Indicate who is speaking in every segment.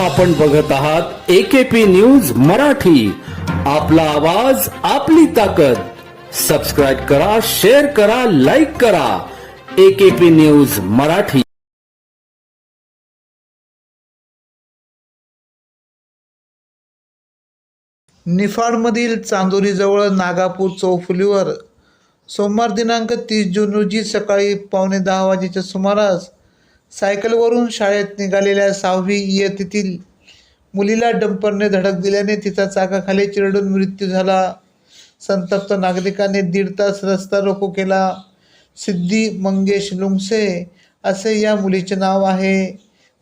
Speaker 1: आपण बघत आहात एकेपी न्यूज मराठी. आपला आवाज आपली ताकद. सबस्क्राईब करा शेअर करा लाईक करा. AKP news Marathi.
Speaker 2: निफाडमधील चांदोरीजवळ नागापूर चौफुलीवर सोमवार दिनांक तीस जून रोजी सकाळी पावणे दहा वाजेच्या सुमारास सायकलवरून शाळेत निघालेल्या सहावी इयत्तेतील मुलीला डंपरने धडक दिल्याने तिचा चाकाखाली चिरडून मृत्यू झाला. संतप्त नागरिकांनी दीड तास रस्ता रोको केला. सिद्धी मंगेश लुंगसे असे या मुलीचे नाव आहे.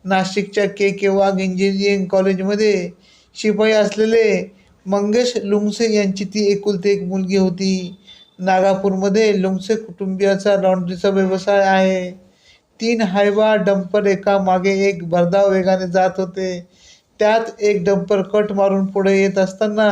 Speaker 2: नाशिकच्या के के वाघ इंजिनिअरिंग कॉलेजमध्ये शिपाई असलेले मंगेश लुंगसे यांची ती एकुलती एक मुलगी होती. नागापूरमध्ये लुंगसे कुटुंबियाचा लॉन्ड्रीचा व्यवसाय आहे. तीन हायवा डंपर एका मागे एक भरधाव वेगाने जात होते. त्यात एक डंपर कट मारून पुढे येत असताना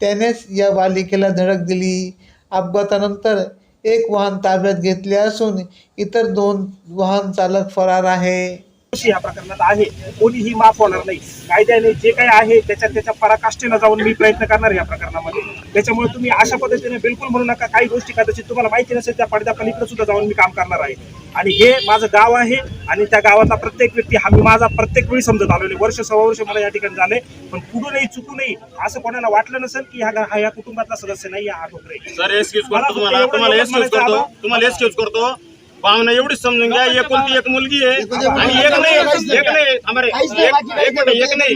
Speaker 2: त्यानेच या बालिकेला धडक दिली. अपघातानंतर एक वाहन ताब्यात घेतले असून इतर दोन वाहन चालक फरार आहे.
Speaker 3: या प्रकरणात आहे. कोणीही माफ होणार नाही. कायद्याने जे काही आहे त्याच्या त्याच्या पराकाष्ठेला जाऊन मी प्रयत्न करणार या प्रकरणामध्ये. त्याच्यामुळे तुम्ही अशा पद्धतीने बिलकुल म्हणू नका. काही गोष्टी कदाचित तुम्हाला माहिती नसेल त्या पडद्या पलीकडे सुद्धा जाऊन मी काम करणार आहे. आणि हे माझं गाव आहे आणि त्या गावातला प्रत्येक व्यक्ती हा मी माझा प्रत्येक वेळी समजत आलेलो आहे. वर्ष सव्वा वर्ष मला या ठिकाणी झाले पण पुढूनही चुकूनही असं कोणाला वाटलं नसेल की हा हा या कुटुंबातला सदस्य नाही हा ठोकरे
Speaker 4: सर एक्सक्यूज करतो तुम्हाला. तुम्हाला एक्सक्यूज करतो. तुम्हाला एक्सक्यूज करतो. पाहुणा एवढीच समजून घ्या. एकुलती एक मुलगी आहे. आणि एक नाही एक नाही. एक एक एक नाही.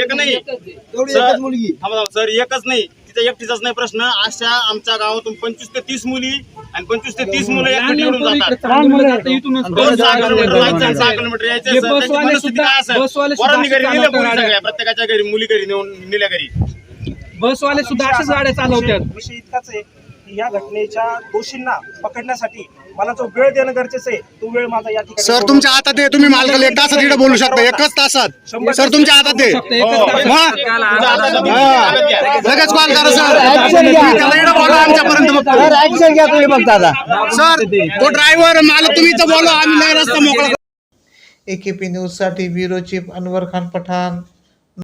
Speaker 4: एक नाही. सर एकच नाही. तिचा एकटीचाच नाही प्रश्न. अशा आमच्या गावातून पंचवीस ते तीस मुली आणि पंचवीस ते तीस मुलं एक निवडून जातात. रोज सहा किलोमीटर जायचं सहा किलोमीटर यायचं. त्यांची काय असेल? पोरांनी घरी नेलं सगळ्या प्रत्येकाच्या घरी मुली घरी नेऊन नेल्या घरी.
Speaker 5: बसवाले सुद्धा अशाच गाड्या चालवतात.
Speaker 3: विषय- इतकाच आहे. या घटनेच्या दोषींना पकडण्यासाठी मला जो वेळ देणं गरजेचं आहे तो वेळ माझा या ठिकाणी
Speaker 6: सर तुमच्या हातात आहे. तुम्ही मालकाला एक तासात इकडे बोलू शकता. एकच तासात. सर तुमच्या हातात आहे.
Speaker 5: फक्त एकच तास-
Speaker 6: मग हा. लगेच कॉल करा सर. त्याला इकडे आमच्यापर्यंत बघतो. सर तो ड्रायव्हर मालक तुम्ही इथं बोलवा. आम्ही नाही रस्ता मोकळा
Speaker 2: ए के पी न्यूजसाठी ब्युरो चीफ अनवर खान पठाण.